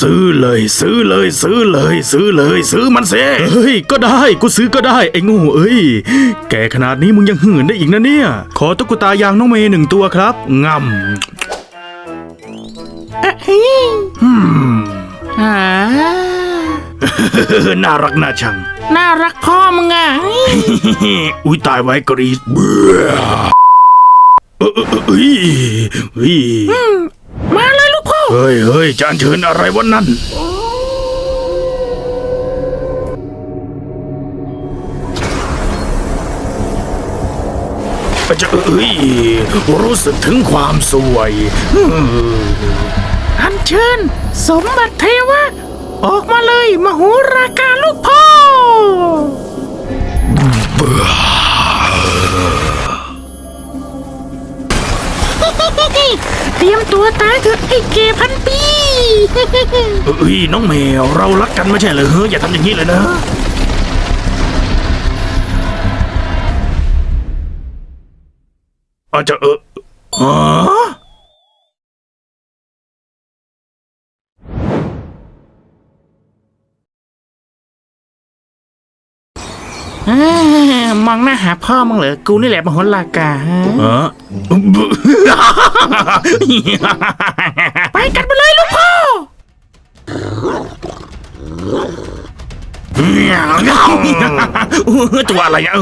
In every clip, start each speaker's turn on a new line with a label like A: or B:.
A: ซื้อเลย ซื้อเลย ซื้อเลย ซื้อเลย ซื้อมันเซ่เฮ้ยก็ได้กูซื้อก็ได้ไอ้โงูเอ้ยแกขนาดนี้มึงยังหื่นได้อีกนะเนี่ย ขอตุ๊กตายางน้องเมย์หนึ่งตัวครับงำอืม
B: อ่า
A: น่ารักน่าชัง
B: น่ารักพ่อมึงอะ
A: อุ้ยตายไว้กรีดเบื่อเออเออเออเฮ้ยเฮ้ย
B: เฮ้
A: ยเฮ้ยจานเชิญอะไรวันนั้นจะเอ้ยรู้สึกถึงความสวย
B: อันเชิญ สมบัติเทวะ ออกมาเลยมโหรากาลูกพ่อ เตรียมตัวตายเถอะไอ้เกพันปี
A: เอ้ยน้องแมวเรารักกันไม่ใช่เหรอเฮ้ยอย่าทำอย่างนี้เลยนะอาจจะเออฮะ
B: อ้อ มองหน้าหาพ่อมึงเหรอ กูนี่แหละมโหรากาฮะไปกันไปเลยลูกพ่อ
A: ตัวอะไรอะ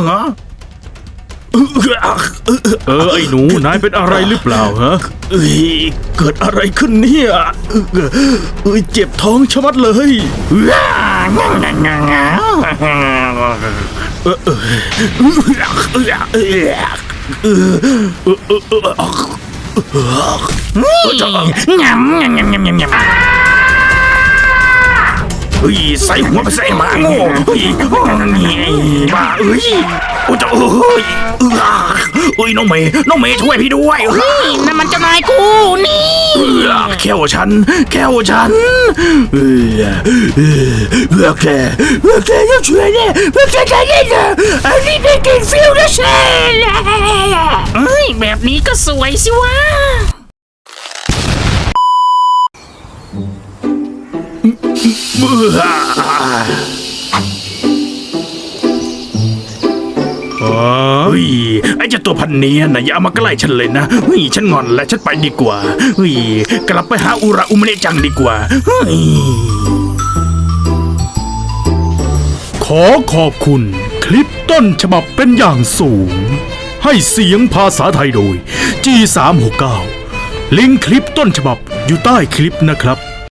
A: เออเออไอ้หนูนายเป็นอะไรหรือเปล่าฮะเอ้ยเกิดอะไรขึ้นเนี่ยเอ้ยเจ็บท้องชะมัดเลย เออเออ เออเออเออ
B: งำงำงำงำงำงำ
A: เฮ้ยใส่หัวไปใส่หมาโง่เฮ้ยบ้าเอ้ยโอ้จะเอ้ยเออเอ้ยน้องเมย์น้องเมย์ช่วยพี่ด้วยเฮ้ย
B: นั่นมันเจ้านายกูนี่
A: เออแค่วฉัน แค่วฉันเออเออเพื่อแกเพื่อแกจะช่วยเนี่ยเพื่อแกจะได้เนี่ยอันนี้เป็นกินฟิลนะเชน
B: เอ้ยแบบนี้ก็สวยสิวะ
A: เฮ้ยไอ้เจ้าตัวพันเนียนะอย่าเอามาใกล้ฉันเลยนะเฮ้ยฉันงอนแล้วฉันไปดีกว่าเฮ้ยกลับไปหาอุระอุมเนะจังดีกว่าเฮ้ยขอขอบคุณ คลิปต้นฉบับเป็นอย่างสูง ให้เสียงภาษาไทยโดย G369 ลิงก์คลิปต้นฉบับอยู่ใต้คลิปนะครับ